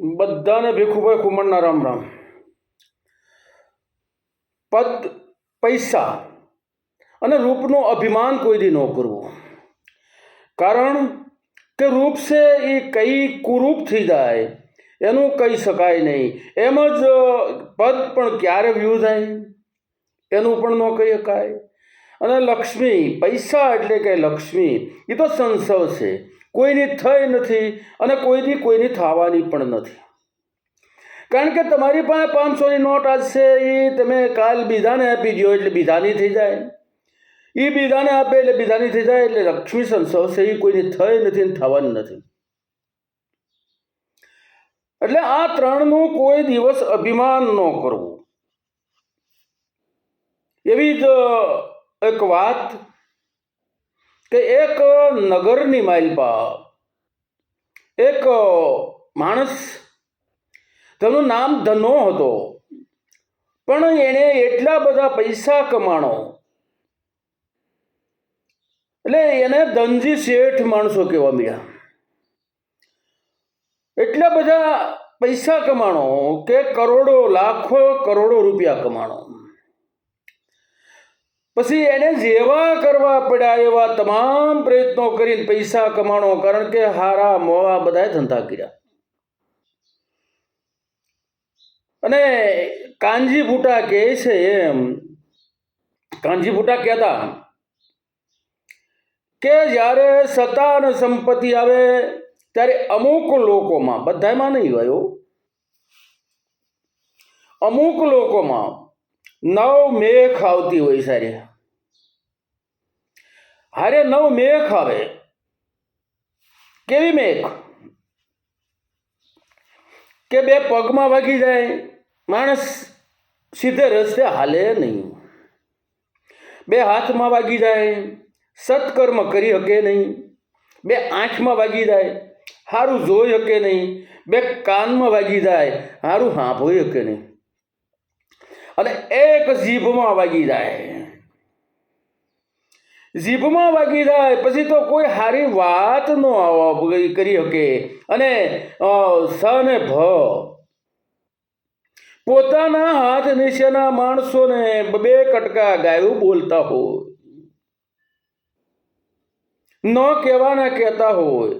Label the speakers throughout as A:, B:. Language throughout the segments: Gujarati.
A: બધાને ભીખુભાઈ ખુમણના રામ રામ. પદ, પૈસા અને રૂપનું અભિમાન કોઈ દી ન કરવો. કારણ કે રૂપ છે એ કઈ કુરૂપ થઈ જાય એનું કહી શકાય નહીં. એમ જ પદ પણ ક્યારે વ્યૂ થાય? એનું પણ ન કહી શકાય. અને લક્ષ્મી, પૈસા એટલે કે લક્ષ્મી એ તો સંસવ છે. કોઈની થઈ નથી અને કોઈની કોઈની થવાની પણ નથી. કારણ કે તમારી પાસે પાંચસોની નોટ આજ છે, એ તમે કાલ બીજાને આપી દો એટલે બીજાની થઈ જાય. એ બીજાને આપે એટલે બીજાની થઈ જાય એટલે લક્ષ્મી સંસવ છે, એ કોઈની થઈ નથી અને થવાની નથી. એટલે આ ત્રણનું કોઈ દિવસ અભિમાન ન કરવું. એવી જ એક વાત કે એક નગરની માઇલ પર, એક માણસ, તેનું નામ ધનો હતો. પણ એણે એટલા બધા પૈસા કમાણો. એટલે એને ધનજી શેઠ માણસો કહેવા મળ્યા એટલા બધા પૈસા કમાણો કે કરોડો, લાખો, કરોડો રૂપિયા કમાણો. પછી એને જેવા કરવા પડ્યા એવા તમામ પ્રયત્નો કરીને પૈસા કમાણો, કારણ કે હારા મોવા બધાએ ધંધા કર્યા. અને કાનજી ભૂટા કહે છે એમ, કાનજી ભૂટા કહેતા, કે જ્યારે સત્તા અને સંપત્તિ આવે, ત્યારે અમુક લોકોમાં બધામાં નહીં હોય અમુક લોકોમાં નવ મેઘ આવતી હોય સારી હારે નવ મેઘ આવે. કેવી મેઘ? કે બે પગમાં વાગી જાય? માણસ સીધે રસ્તે હાલે નહીં. બે હાથમાં વાગી જાય. સત્કર્મ કરી શકે નહીં. બે આંખમાં વાગી જાય. સારું જોઈ શકે નહીં. બે કાનમાં વાગી જાય. સારું સાંભળી શકે નહીં. અને એક જીભમાં વાગી જાય. જીભમાં વાગી જાય, પછી તો કોઈ સારી વાત ન કરી શકે. અને સ ને ભ. પોતાના હાથ નીચેના માણસોને બે કટકા ગાયું બોલતા હોય. ન કહેવાના કહેતા હોય.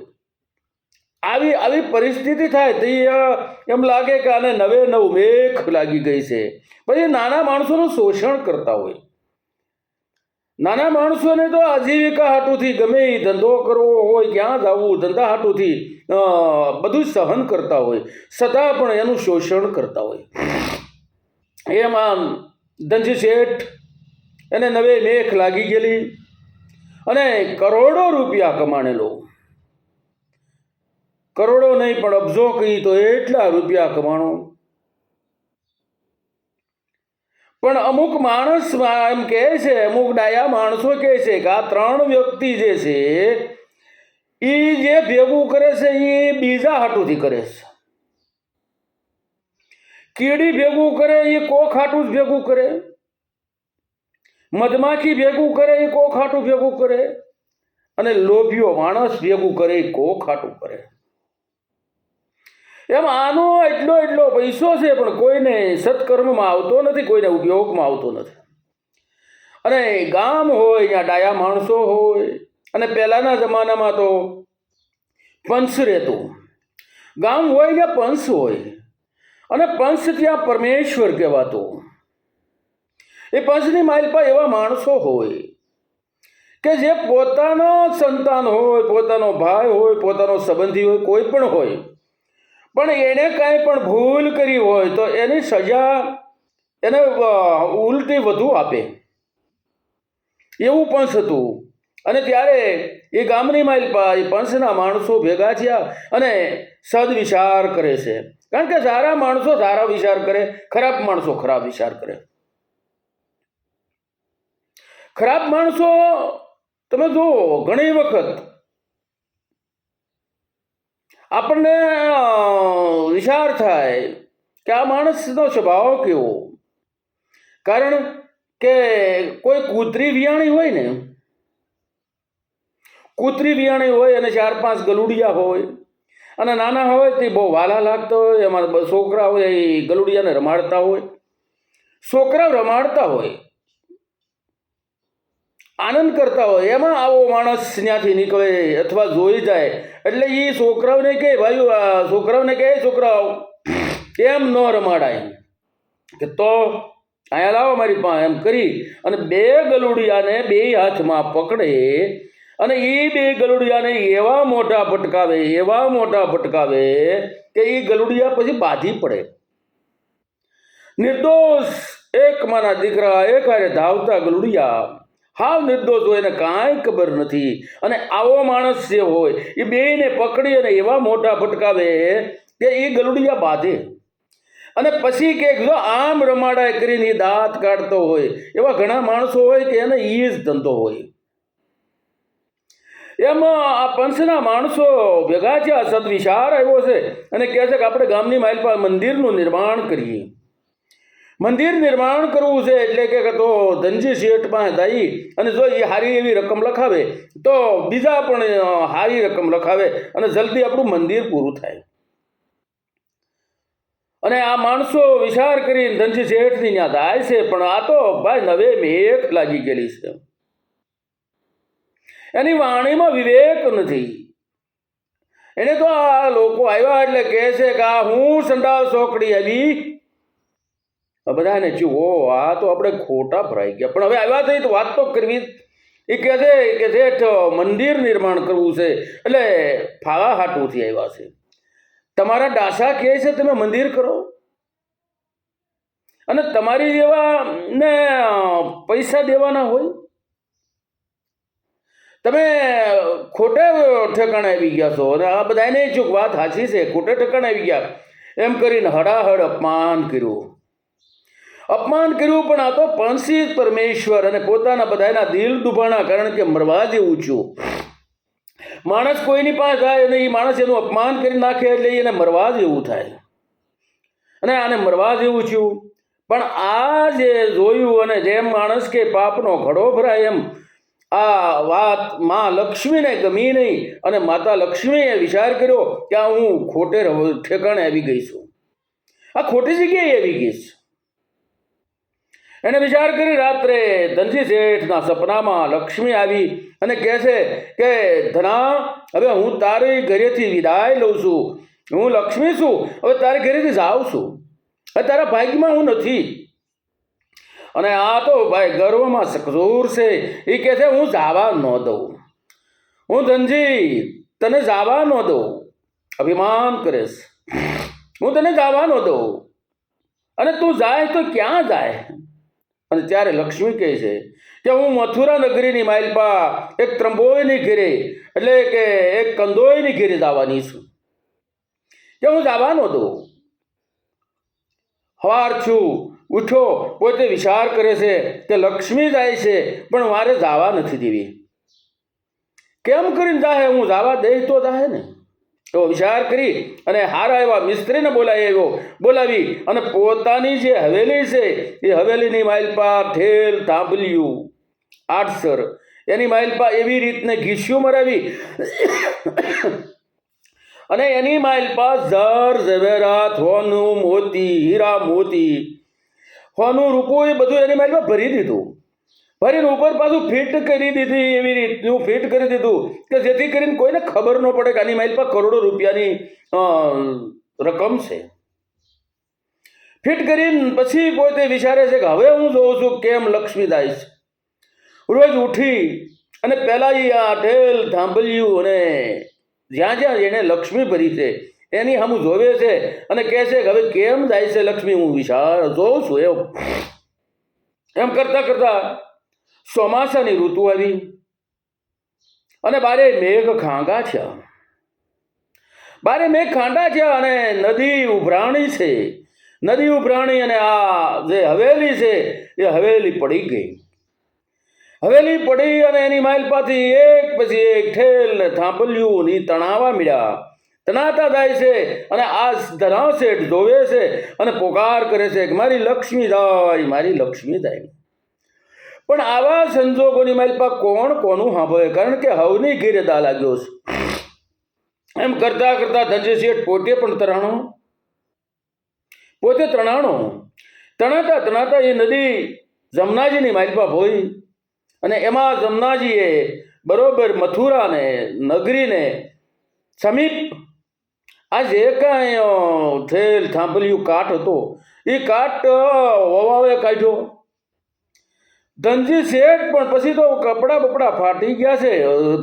A: આવી આવી પરિસ્થિતિ થાય તો એમ લાગે કે આને નવે નવ મેખ લાગી ગઈ છે. પછી નાના માણસોનું શોષણ કરતા હોય. નાના માણસોને તો આજીવિકા હાટુથી ગમે એ ધંધો કરવો હોય, ક્યાં જવું, ધંધા હાટુથી બધું સહન કરતા હોય. છતાં પણ એનું શોષણ કરતા હોય. એમાં ધનજી શેઠ એને નવે મેખ લાગી ગયેલી અને કરોડો રૂપિયા કમાણેલો. કરોડો નહીં પણ અબજો કહી તો એટલા રૂપિયા કમાણો. પણ અમુક માણસ એમ કહે છે, અમુક ડાયા માણસો કહે છે કે આ ત્રણ વ્યક્તિ જે છે એ જે ભેગું કરે છે એ બીજા હાટુથી કરે છે. કીડી ભેગું કરે એ કોક હાટું જ ભેગું કરે. મધમાખી ભેગું કરે એ કોક હાટું ભેગું કરે. અને લોભીઓ માણસ ભેગું કરે એ કોક હાટું કરે. એમ આનો એટલો એટલો પૈસો છે, પણ કોઈને સત્કર્મમાં આવતો નથી, કોઈને ઉપયોગમાં આવતો નથી. અને ગામ હોય, ત્યાં ડાયા માણસો હોય, અને પહેલાંના જમાનામાં તો પંચ રહેતું. ગામ હોય ત્યાં પંચ હોય, અને પંચ ત્યાં પરમેશ્વર કહેવાતો. એ પંચની માઇલપા એવા માણસો હોય કે જે પોતાનો સંતાન હોય, પોતાનો ભાઈ હોય, પોતાનો સંબંધી હોય, કોઈ પણ હોય. પણ એણે કાંઈ પણ ભૂલ કરી હોય તો એની સજા એને ઉલટી વધુ આપે. એવું પણ હતું અને ત્યારે એ ગામની માઇલપા એ પંચના માણસો ભેગા થયા અને સદવિચાર કરે છે. કારણ કે સારા માણસો સારા વિચાર કરે, ખરાબ માણસો ખરાબ વિચાર કરે. ખરાબ માણસો, તમે જુઓ, ઘણી વખત આપણને વિચાર થાય કે આ માણસનો સ્વભાવ કેવો. કારણ કે કોઈ કૂતરી વિયાણી હોય ને, કૂતરી વિયાણી હોય અને ચાર પાંચ ગલુડિયા હોય, અને નાના હોય તે બહુ વાલા લાગતા હોય બ- છોકરા હોય એ ગલુડિયાને રમાડતા હોય. છોકરા રમાડતા હોય આનંદ કરતા હોય. એમાં આવો માણસ ત્યાંથી નીકળે અથવા જોઈ જાય. એટલે એ છોકરાઓને કહે ભાઈ છોકરાઓને કહે, છોકરાઓ એમ ન રમાડાય? કે તો અહીંયા લાવો મારી પાસે એમ કરી અને બે ગલુડિયાને બે હાથમાં પકડે અને એ બે ગલુડિયાને એવા મોટા ભટકાવે, એવા મોટા ભટકાવે કે એ ગલુડિયા પછી બાધી પડે. નિર્દોષ એક માના દીકરા એક હારે ધાવતા ગલુડિયા હાવ નિર્દોષ હોય એને કાંઈ ખબર નથી. અને આવો માણસ જે હોય, એ બેયને પકડી અને એવા મોટા ફટકાવે કે એ ગલુડિયા બાંધે. અને પછી કે જો આમ રમાડા કરીને દાંત કાઢતો હોય, એવા ઘણા માણસો હોય કે એને ઈ જ ધંધો હોય. એમાં આ પંચના માણસો ભેગા છે આ સદવિચાર આવ્યો છે અને કહે છે કે આપણે ગામની માઇલ પર મંદિરનું નિર્માણ કરીએ. મંદિર નિર્માણ કરવું છે એટલે કે તો ધનજી શેઠ પાસે જઈ અને જો એ સારી એવી રકમ લખાવે, તો બીજા પણ હારી રકમ લખાવે અને જલ્દી આપણું મંદિર પૂરું થાય. અને આ માણસો વિચાર કરીને ધનજી શેઠની ત્યાં થાય છે, પણ આ તો ભાઈ નવે મેઘ લાગી ગયેલી છે. એની વાણીમાં વિવેક નથી. એને તો આ લોકો આવ્યા એટલે કહે છે કે આ હું સંડાવ ચોકડી આવી બધાને જુઓ આ તો આપણે ખોટા ભરાઈ ગયા. પણ હવે આવ્યા થઈ તો વાત તો કરવી એ કહે છે કે શેઠ મંદિર નિર્માણ કરવું છે. એટલે ફાવા હાટુથી આવ્યા છે. તમારા ડાસા કહે છે, તમે મંદિર કરો. અને તમારી જેવા ને પૈસા દેવાના હોય? તમે ખોટે ઠેકાણે આવી ગયા છો. અને આ બધાને ચૂક વાત સાચી છે, ખોટે ઠેકાણે આવી ગયા. એમ કરીને હડાહડ અપમાન કર્યું. અપમાન કર્યું, પણ આ તો પંચી પરમેશ્વર અને પોતાના બધાના દિલ દુભાણા કારણ કે મરવા જેવું છું. માણસ કોઈની પાસે જાય અને એ માણસ એનું અપમાન કરી નાખે એટલે એને મરવા જેવું થાય. અને આને મરવા જેવું છું. પણ આ જે જોયું અને જેમ માણસ કે પાપનો ઘડો ભરાય એમ, આ વાતમાં લક્ષ્મીને ગમી નહીં અને માતા લક્ષ્મીએ વિચાર કર્યો કે હું ખોટે ઠેકાણે આવી ગઈ છું. આ ખોટી જગ્યાએ આવી ગઈ છે. એને વિચાર કરી રાત્રે ધનજી શેઠના સપનામાં લક્ષ્મી આવી અને કહે છે કે, ધના, હવે હું તારી ઘરેથી વિદાય લઉં છું. હું લક્ષ્મી છું. હવે તારી ઘરેથી જાઉં છું. હવે તારા ભાગ્યમાં હું નથી. અને આ તો ભાઈ ગર્વમાં સકજૂર છે. એ કહે છે, હું જાવા ન દઉં. હું ધનજી, તને જાવા ન દઉં. અભિમાન કરીશ હું તને જાવા ન દઉં. અને તું જાય તો ક્યાં જાય? અને ત્યારે લક્ષ્મી કહે છે કે હું મથુરા નગરીની માઇલપા એક ત્રંબોયની ઘેરે, એટલે કે એક કંદોયની ઘેરે જવાની છું. કે હું જવાનો હતો હવાર છું, ઉઠો, પોતે વિચાર કરે છે કે લક્ષ્મી જાય છે, પણ મારે જવા નથી દેવી. કેમ કરીને જાહે? હું જવા દઈશ તો જાહે ને? તો વિચાર કરી અને હારા એવા મિસ્ત્રીને બોલાવી આવ્યો. બોલાવી અને પોતાની જે હવેલી છે, એ હવેલીની માઇલપા ઠેલ થાંભલ્યું આઠસર એની માઇલપા એવી રીતને ઘીસ્યું મરાવી. અને એની માઇલપા ઝર ઝવેરાત, હોનું મોતી, હીરા મોતી, હોનું રૂપું એ બધું એની માઇલમાં ભરી દીધું. ભરીને ઉપર પાછું ફિટ કરી દીધી એવી રીતનું ફિટ કરી દીધું કે જેથી કરીને કોઈને ખબર ન પડે કે આની માઇલ પર કરોડો રૂપિયાની રકમ છે. ફિટ કરીને પછી પોતે વિચારે છે કે હવે હું જોઉં છું કેમ લક્ષ્મીદાસ રોજ ઉઠી અને પહેલાં એ આ ઢેલ ધાંભલિયું અને જ્યાં જ્યાં એને લક્ષ્મી ભરી છે, એની હમ જોવે છે અને કહે છે કે હવે કેમ જાય છે લક્ષ્મી? હું વિચાર, જોઉં છું એમ. એમ કરતાં કરતાં ચોમાસાની ઋતુ આવી. અને બારે મેઘ ખાંગા છે બારે મેઘ ખાંડા છે અને નદી ઉભરાણી છે. નદી ઉભરાણી અને આ જે હવેલી છે, એ હવેલી પડી ગઈ. હવેલી પડી અને એની માઇલપાથી એક પછી એક ઠેલ ને થાંભલ્યું ની તણાવા મળ્યા તણાતા જાય છે અને આ ધરાવ શેઠ જોવે છે અને પોકાર કરે છે કે મારી લક્ષ્મી જાય, મારી લક્ષ્મી જાય. પણ આવા સંજોગોની મારી પાસે કોણ કોનું સાંભળે કારણ કે હવની ઘેરે દા લાગ્યો એમ કરતા કરતા ધનજી પોતે પણ તરાણો. પોતે તણાણો તણાતા તણાતા એ નદી જમનાજીની માલપા ભોઈ. અને એમાં જમનાજીએ બરોબર મથુરાને, નગરીને સમીપ આ જે કાંઈ થેલ થાંભલિયું કાટ હતો. એ કાટ વવાવે કાઢ્યો. ધનજી શેઠ પણ પછી તો કપડાં બપડા ફાટી ગયા છે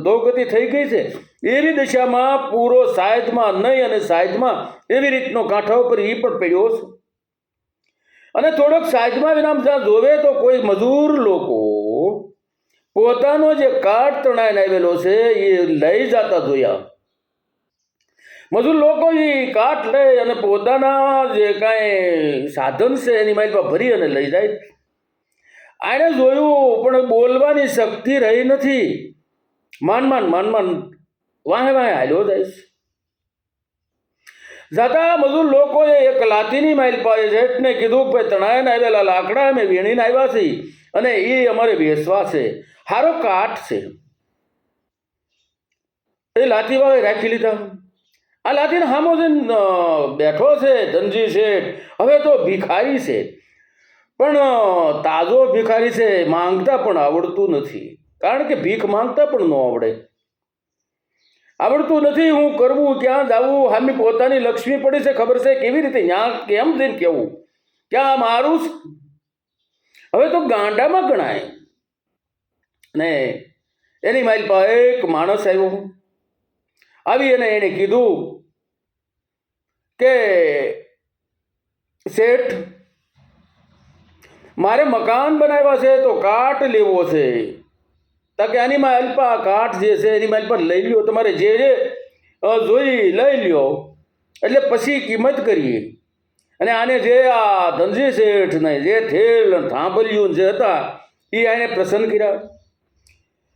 A: ધોગતિ થઈ ગઈ છે. એવી દિશામાં પૂરો સાયદમાં નહીં અને સાયદમાં એવી રીતનો કાંઠા ઉપર એ પણ પડ્યો છે. અને થોડોક સાયદમાં વિનામ જ્યાં જોવે તો કોઈ મજૂર લોકો પોતાનો જે કાટ તણાઈને આવેલો છે એ લઈ જતા જોયા. મજૂર લોકો એ કાટ લઈ અને પોતાના જે કાંઈ સાધન છે એની માઇલ ભરી અને લઈ જાય. આણે જોયું, પણ બોલવાની શક્તિ રહી નથી. માન માન માન માન. વાહે વાહે હાલ્યો જાય છે જતા મજૂર લોકોએ એક લાતીની માઇલ પાસે જેઠને કીધું કે ભાઈ તણાઈને આવેલા લાકડા અમે વીણીને આવ્યા છીએ અને એ અમારે વેસવા છે. હારો કાઠ છે. એ લાતીવાળે રાખી લીધા. આ લાતીને હામો જઈને બેઠો છે, ધનજી શેઠ. હવે તો ભિખારી છે. પણ તાજો ભિખારી છે, માંગતા પણ આવડતું નથી. કારણ કે ભીખ માંગતા પણ ન આવડે. આવડતું નથી, હું કરવું, ક્યાં જવું, હામી પોતાની લક્ષ્મી પડી છે, ખબર છે? કેવી રીતે ત્યાં કેમ જઈને કેવું? ક્યાં મારું? હવે તો ગાંડામાં ગણાય. ને એની મારી પાસે એક માણસ આવ્યો. આવી અને એણે કીધું કે, શેઠ મારે મકાન બનાવ્યા છે તો કાટ લેવો છે. તો કે આની માં અલ્પા કાઠ જે છે એની માલ પર લઈ લ્યો તમારે જે જે જોઈ લઈ લ્યો. એટલે પછી કિંમત કરીએ. અને આને જે આ ધનજી શેઠ ને જે થેલ થાંભલ્યું જે હતા, એ આને પ્રસન્ન કર્યા.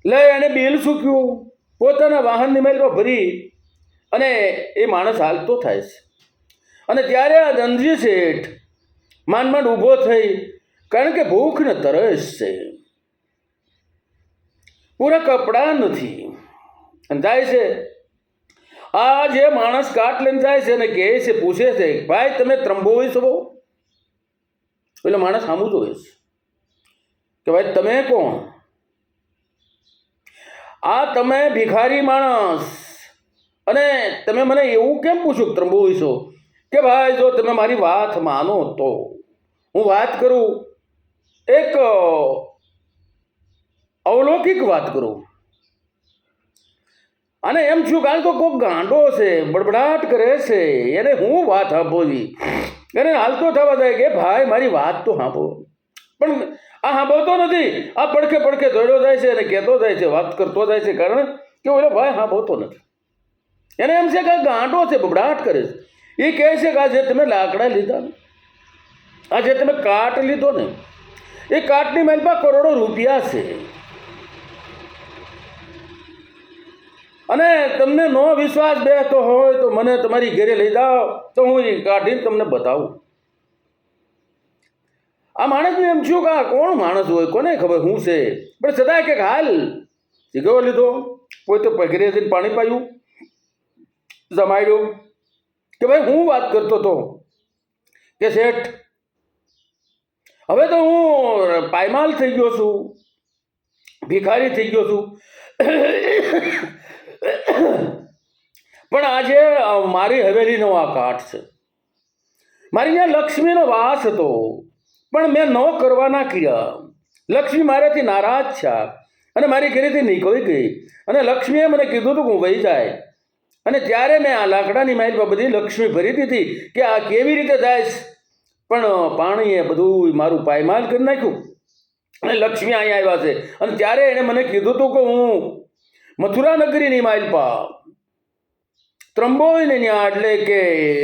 A: લઈ એને બિલ સૂક્યું. પોતાના વાહનની માલમાં ભરી. અને એ માણસ હાલતો થાય છે. અને ત્યારે આ ધનજી શેઠ માંડ માંડ ઊભો થઈ કારણ કે ભૂખ ને તરસ છે. પૂરા કપડાં નથી. અને જાય છે, આ જે માણસ કાટ લઈને જાય છે ને કહે છે, પૂછે છે, ભાઈ, તમે ત્રંબોઈ છો એટલે માણસ સામું જોવે છે. કે ભાઈ, તમે કોણ? આ તમે ભિખારી માણસ. અને તમે મને એવું કેમ પૂછ્યું કે ત્રંબોઈ છો? કે ભાઈ, જો તમે મારી વાત માનો તો હું વાત કરું એક અવલૌકિક વાત કરું. અને એમ છું કારણ કે કોઈ ગાંડો છે બડબડાટ કરે છે, એને હું વાત સાંભળવી. એને હાલતો થવા જાય કે, ભાઈ, મારી વાત તો સાંભળો. પણ આ સાંભળતો નથી. આ પડખે પડખે દોડ્યો જાય છે અને કહેતો જાય છે, વાત કરતો જાય છે, કારણ કે ઓલો ભાઈ સાંભળતો નથી. એને એમ છે કે ગાંડો છે બબડાટ કરે છે. એ કહે છે કે આ જે તમે લાકડા લીધા ને. આજે તમે કાટ લીધો ને. એ કાટની મહેલમાં કરોડો રૂપિયા છે. અને તમને નો વિશ્વાસ બેસતો હોય તો મને તમારી ઘરે લઈ જાઓ, તો હું એ કાઢીને તમને બતાવું. આ માણસને એમ છું કે આ કોણ માણસ હોય, કોને ખબર હું છે? પણ સદાય કે હાલ શીખવો લીધો પોતે પગરે જઈને પાણી પાયું, જમાડ્યું, કે ભાઈ હું વાત કરતો હતો કે શેઠ હવે તો હું પાયમાલ થઈ ગયો છું. ભિખારી થઈ ગયો છું. પણ આજે મારી હવેલીનો આ કાઠ છે. મારી ત્યાં લક્ષ્મીનો વાસ હતો. પણ મેં ન કરવાના કર્યા. લક્ષ્મી મારાથી નારાજ છે. અને મારી ઘરેથી નીકળી ગઈ. અને લક્ષ્મીએ મને કીધું હતું કે હું વહી જાય. અને ત્યારે મેં આ લાકડાની માઇલમાં બધી લક્ષ્મી ભરી દીધી કે આ કેવી રીતે જાય? પણ પાણીએ બધું મારું પાયમાલ કરી નાખ્યું. અને લક્ષ્મી અહીંયા આવ્યા છે. અને ત્યારે એણે મને કીધું હતું કે હું મથુરા નગરીની માઇલપા ત્રંબોઈને ત્યાં એટલે કે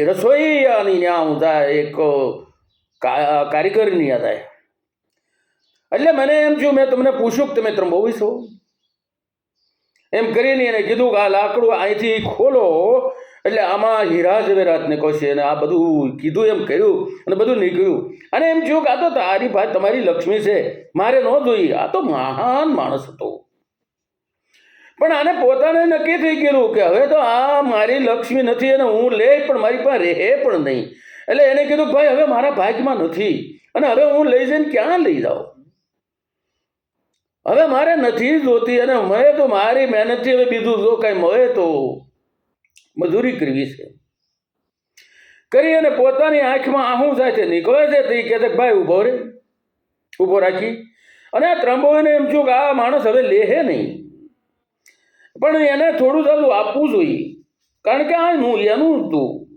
A: રસોઈયાની ત્યાં હું થાય, એક કારીગરની ત્યાં થાય. એટલે મને એમ થયું, મેં તમને પૂછ્યું કે તમે ત્રંબોવી છો? એમ કરીને એને કીધું કે આ લાકડું અહીંથી ખોલો એટલે આમાં હીરા જવેરાત નીકળશે અને આ બધું કીધું, એમ કર્યું અને બધું નીકળ્યું. અને એમ થયું કે આ તો તારી ભાઈ, તમારી લક્ષ્મી છે, મારે ન જોઈ આ તો મહાન માણસ હતો. પણ આને પોતાને નક્કી થઈ ગયેલું કે હવે તો આ મારી લક્ષ્મી નથી અને હું લે, પણ મારી પાસે રહે પણ નહીં. એટલે એને કીધું, ભાઈ, હવે મારા ભાગ્યમાં નથી અને હવે હું લઈ જઈને ક્યાં લઈ જાઉં? હવે મારે નથી જોતી અને મળે તો મારી મહેનતથી હવે બીજું જો કાંઈ મળે તો. મજૂરી કરવી છે. કરી અને પોતાની આંખમાં આહું સાથે નીકળે છે તે કહે છે ભાઈ ઊભો રે, ઊભો રાખી. અને આ ત્રંબોને એમ છું કે આ માણસ હવે લેહે નહીં. પણ એને થોડું સારું આપવું જોઈએ. કારણ કે આ હું એનું હતું.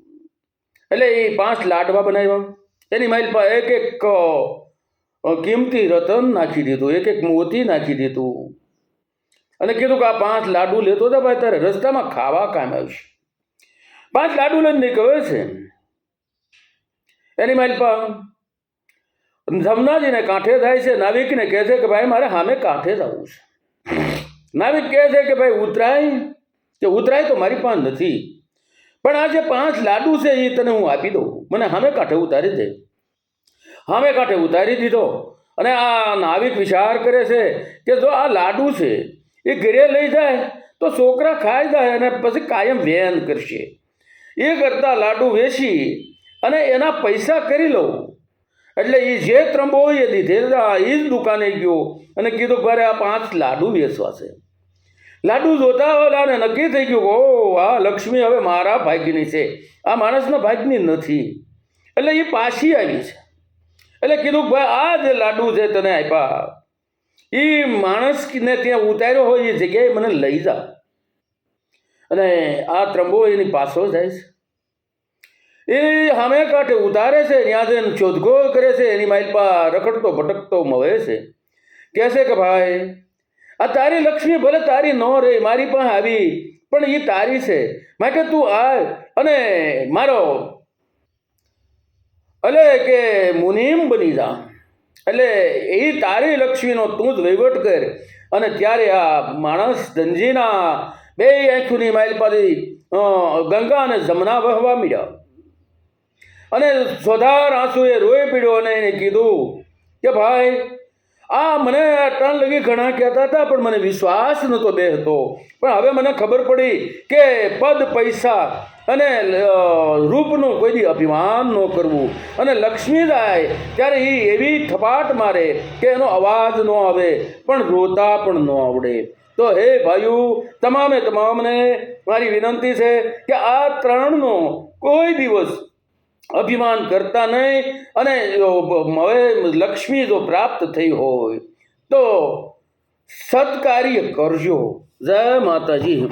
A: એટલે એ પાંચ લાડવા બનાવ્યા. એની માઇલ એક એક કિંમતી રતન નાખી દીધું, એક એક મોતી નાખી દીધું. અને કીધું કે આ પાંચ લાડુ લેતો હતો ભાઈ, તારે રસ્તામાં ખાવા કામ આવશે. પાંચ લાડુ લઈને નીકળ્યો છે. એની માઇલ પણ જમનાજીને કાંઠે થાય છે. નાવિકને કહે છે કે ભાઈ, મારે સામે કાંઠે જવું છે. નાવિક કહે છે કે ભાઈ, ઉતરાય. કે ઉતરાય તો મારી પાસે નથી. પણ આ જે પાંચ લાડુ છે એ તને હું આપી દઉં. મને સામે કાંઠે ઉતારી દે. સામે કાંઠે ઉતારી દીધો. અને આ નાવિક વિચાર કરે છે કે જો આ લાડુ છે એ ઘરે લઈ જાય તો છોકરા ખાઈ જાય અને પછી કાયમ વેન કરશે. એ કરતાં લાડુ વેચી અને એના પૈસા કરી લઉં. એટલે એ જે ત્રંબોએ દીધેલા એ જ દુકાને ગયો અને કીધું, ભારે આ પાંચ લાડુ વેચવા છે. લાડુ જોતા ઓલાને નક્કી થઈ ગયું ઓ, આ લક્ષ્મી હવે મારા ભાગ્યની છે. આ માણસના ભાગ્યની નથી. એટલે એ પાછી આવી છે. એટલે કીધું, ભાઈ, આ જે લાડુ છે તને આપ્યા એ માણસને ત્યાં ઉતાર્યો હોય એ જગ્યાએ મને લઈ જા અને આ ત્રંબો એની પાછો જાય છે. એ સામે કાંઠે ઉતારે છે, ત્યાં જઈને શોધખોળ કરે છે, એની માઇલ પર રખડતો ભટકતો મળે છે. કહે છે કે ભાઈ, આ તારી લક્ષ્મી ભલે તારી ન રે મારી પાસે આવી, પણ એ તારી છે. માટે તું આ અને મારો. એટલે કે મુનિમ બની જા. એટલે એ તારી લક્ષ્મીનો તું જ વહીવટ કર. અને ત્યારે આ માણસ ધનજીના બે આંખોની માઇલ પાડી ગંગા અને જમના વહવા મળ્યા અને સોધાર આંસુએ રોઈ પીડ્યો અને એને કીધું કે ભાઈ આ મને ત્રણ લગી ઘણા કહેતા હતા, પણ મને વિશ્વાસ નહોતો બે હતો. પણ હવે મને ખબર પડી કે પદ, પૈસા અને રૂપનું કોઈ અભિમાન ન કરવું. અને લક્ષ્મી જાય ત્યારે એ એવી થપાટ મારે કે એનો અવાજ ન આવે, પણ રોતા પણ ન આવડે. તો હે ભાઈઓ, તમામે તમામને મારી વિનંતી છે કે આ ત્રણનો કોઈ દિવસ અભિમાન કરતા નહીં અને હવે લક્ષ્મી જો પ્રાપ્ત થઈ હોય તો સત્કાર્ય કરજો. જય માતાજી.